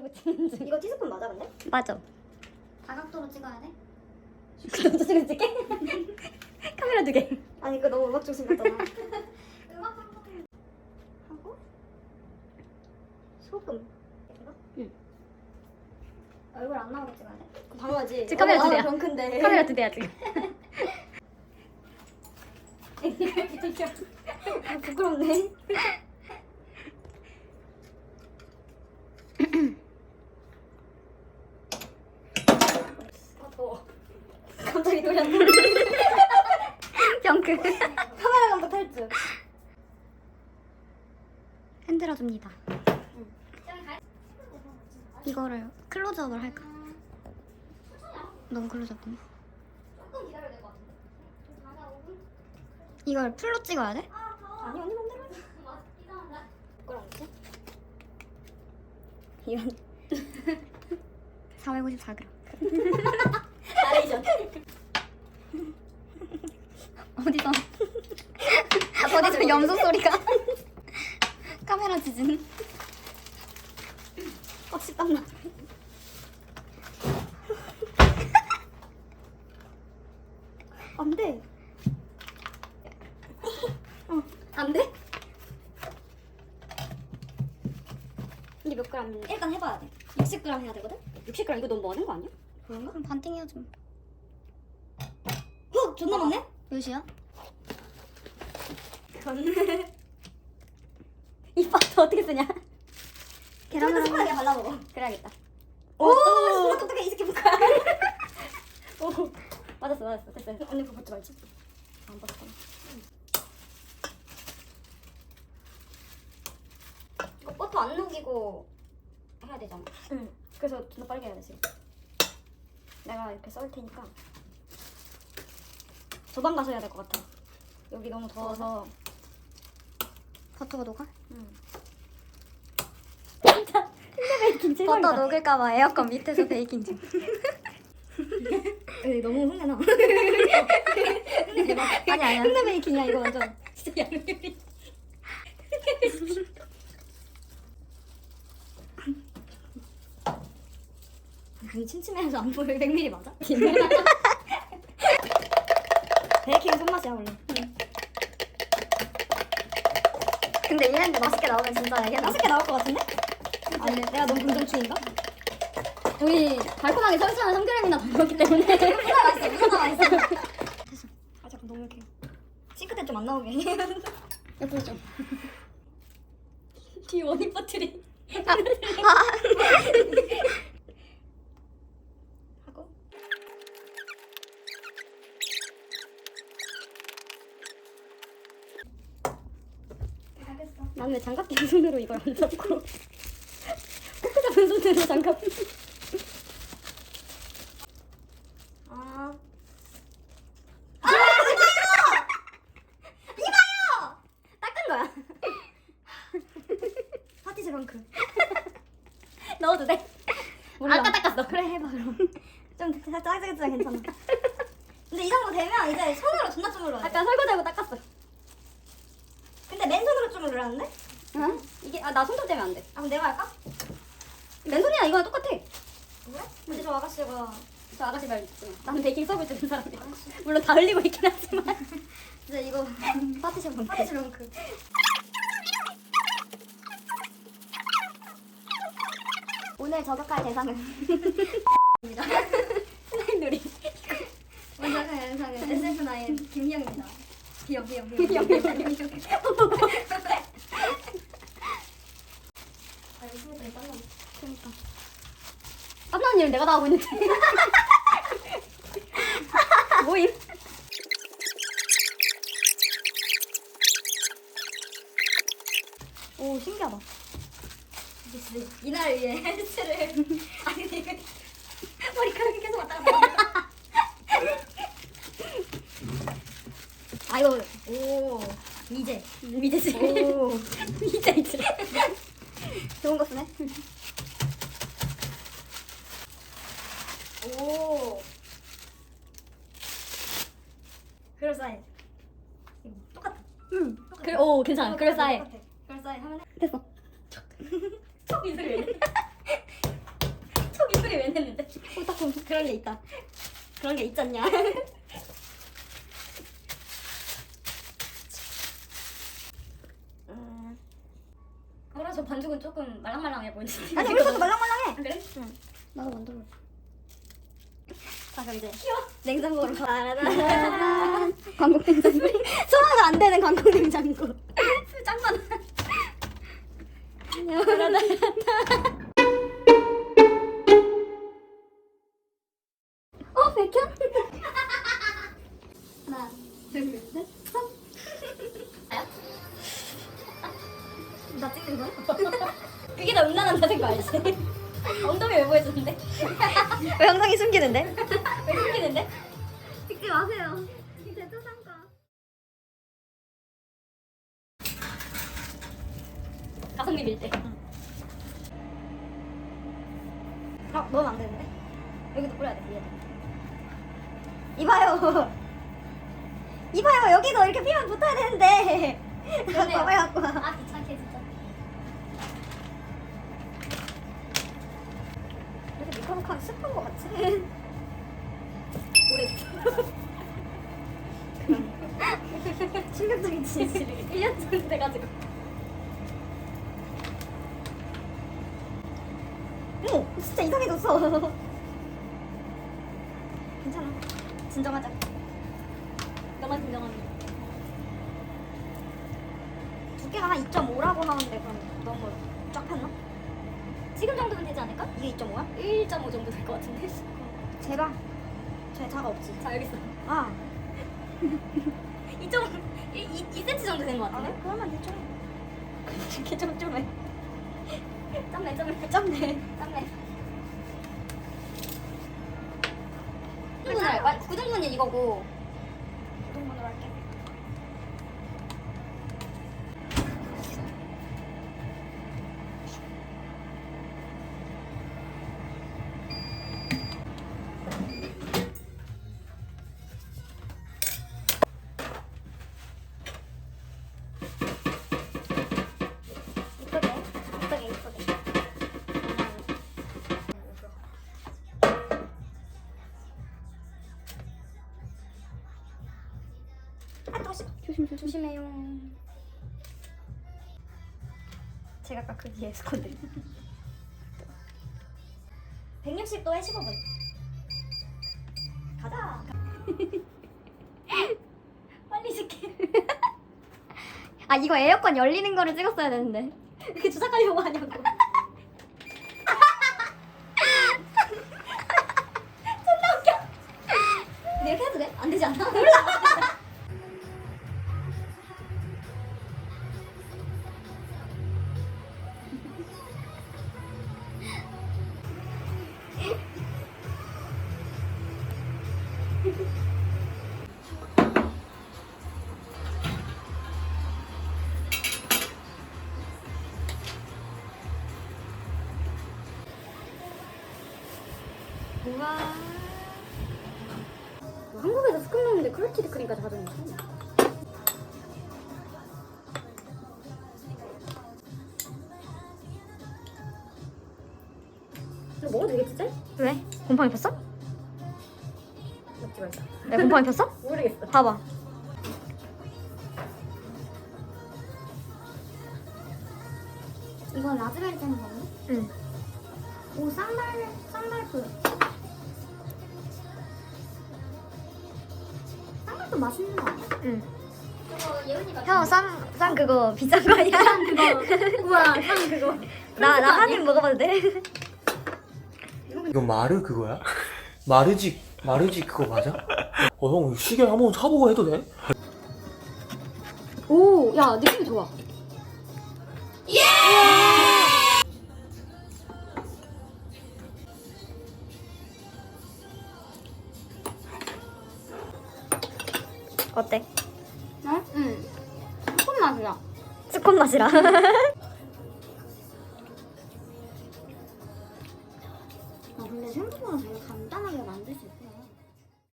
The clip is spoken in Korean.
이러고 찍는 중. 이거 티스푼 맞아 근데? 맞아. 다각도로 찍어야 돼? 저쪽에 찍게? 카메라 두 개. 아니 이거 너무 음악 중심 같잖아. 음악 한번 하고 소금. 이거? 얼굴 안 나오게 찍어야 돼? 당연하지. 지금 카메라 어, 두 대야. 아. 카메라 두 대야 지금. 아, 부끄럽네. 아 더워. 갑자기 돌렸네. 병크. 카메라 감독 탈주. 흔들어 줍니다. 저기 가 이거를 클로즈업을 할까? 너무 클로즈업이네. 조금 기다려야 될것 같은데? 좀 가자 5분? 이걸 풀로 찍어야 돼? 아 아니 언니 맘대로 해. 부끄러운지? 이건 454g. 나레이션. 어디서? 어디서 염소 소리가? 카메라 지진. 확실히 땀나. 안 돼. 어, 안 돼? 이게 몇 그램인데? 일단 해봐야 돼. 60g 해야 되거든? 60g 이거 너무 많은 거 아니야? 그런가? 그럼 반띵 해야지. 어, 존나 많네? 몇이야? 이 파트 어떻게 쓰냐? 계란을 계란을 스프하게 발라 먹어. 그래야겠다. 오, 존나 똑똑해 이 새끼 볼까? 오, 맞았어, 맞았어. 됐어. 언니 그거 벗지 말지. 안 벗었어. 이거 버터 안 녹이고 해야 되잖아. 응. 그래서 존나 빠르게 해야 돼 지금. 내가 이렇게 썰 테니까 저방 가서 해야 될 것 같아. 여기 너무 더워서. 버터가 녹아? 응. 버터 녹을까봐 에어컨 밑에서 베이킹 중. 에이, 너무 흥내나. 아니 아니야. 흥내 베이킹이야 이거 완전. 진짜 양념이. 아니 침침해서 안 보여. 100ml 맞아? 손맛이야 원래. 근데 이랬는데 맛있게 나오면 진짜 나. 맛있게 나올 것 같은데? 아니 내가 너무 긍정충인가? 우리 달콤하게 설수한 3g이나 더 넣었기 때문에. 무나 맛있어. 무나 맛있어. 아 잠깐 너무 이렇게 싱크대 좀 안 나오게. 옆으로 좀. 뒤 원인 버틀이. 하고. 나는 왜 장갑 낀 손으로 이걸 안 잡고. 코크 잡은 손으로 장갑 아. 닦은 거야. 파티즈 뱅크 넣어도 돼? 아까 닦았어. 그래 해봐 그럼. 좀 살짝 짜증짜증 괜찮아. 근데 이 정도 되면 이제 손으로 존나 돼 아까 설거지하고 눌렀는데? 응? 이게 아 나 손톱 때문에 안 돼. 아 그럼 내가 할까? 맨손이야 이거랑 똑같아. 그래? 근데 저 아가씨가 저 아가씨 말 듣지 마. 나는 베이킹 수업을 듣는 사람이야. 물론 다 흘리고 있긴 하지만. 진짜 이거 파티션 방 파티즈 뱅크 오늘 저격할 대상은 스나이놀이 오늘 저격할 대상은 SF9 김희영입니다. 비염 비염 비영 비영 비영. 아 이거 스나이놀이 땀나 그러니까. 땀나는 일을 내가 다 하고 있는데. 뭐임? 오 신기하다. 이날 위해 헬스를 아니 이거 머리카락이 계속 왔다 갔다 아 이거 오 미제 미제지. 오 미제 이제. 좋은 거 쓰네. 오. 그럴싸해. 이거 똑같아. 응. 그래 오 괜찮아. 그럴싸해. 똑같아. 그럴싸해 하면 돼. 됐어. 척 이소리 왜 이래? 그런 게 있다. 그런 게 있잖냐. 음, 뭐라 저 반죽은 조금 말랑말랑해 보이는데. 아니 우리 것도 말랑말랑해. 그래? 나도 만들어. 자 그럼 이제 냉장고로 따라란 광고 냉장고. 소화가 안 되는 광고 냉장고. 짱 많아. 어 백현? 하나 둘셋 나 찍는 거야? 그게 더 음란한다는 거 알지? 엉덩이 왜 보여주는데? 왜 엉덩이 숨기는데? 왜 숨기는데? 찍지 마세요 이제 또 상가 가성비 밀대. 어 넣으면 안 되는데 여기도 뿌려야 돼 이봐요 이봐요 여기도 이렇게 피면 붙어야 되는데. 갖고 와 갖고 와 아 귀찮게 진짜. 이렇게 미커믹하게 같지? 오래. 충격적이지 1년 돼가지고. 어머 진짜 이상해졌어 괜찮아 진정하자 너만 진정하니. 두께가 한 2.5라고 하는데 그럼 너무 쫙 폈나? 지금 정도면 되지 않을까? 이게 2.5야? 1.5 정도 될 것 같은데. 제발 제 자가 없지 자 여기 있어. 아 2.5, 2, 2cm 정도 된것 아, 같은데? 그러면 대충 이렇게 좀 좀해. 짬내 짬내 짬내. 9등분을 할 거야? 9등분이 이거고 조심 조심 조심해요. 제가 아까 그 뒤에 스콘데 160도 에 15분. 가자. 빨리 시켜. 아 이거 에어컨 열리는 거를 찍었어야 되는데 이렇게 조작하려고 하냐고. 우와. 한국에서 스콘 먹는데 크루티드 크림까지 가져온 거. 이거 먹어도 되겠지, 쟤? 왜? 곰팡이 폈어? 왜 곰팡이 폈어? 모르겠어. 봐봐 이건 라즈베리 잼 먹네? 응 오, 쌍발, 쌍발프. 쌍발프 맛있는 거 아니야? 응. 예은이가. 형, 쌈, 쌈 그거 비싼 거 아니야? 그거. 우와, 쌍 그거. 나, 나 한 입 먹어봐도 돼? 이거 마르 그거야? 마르지 마르지 그거 맞아? 어형 시계 한번 사보고 해도 돼? 오, 야, 느낌이 좋아. 어때? 어? 응. 스콘 맛이야. 스콘 맛이라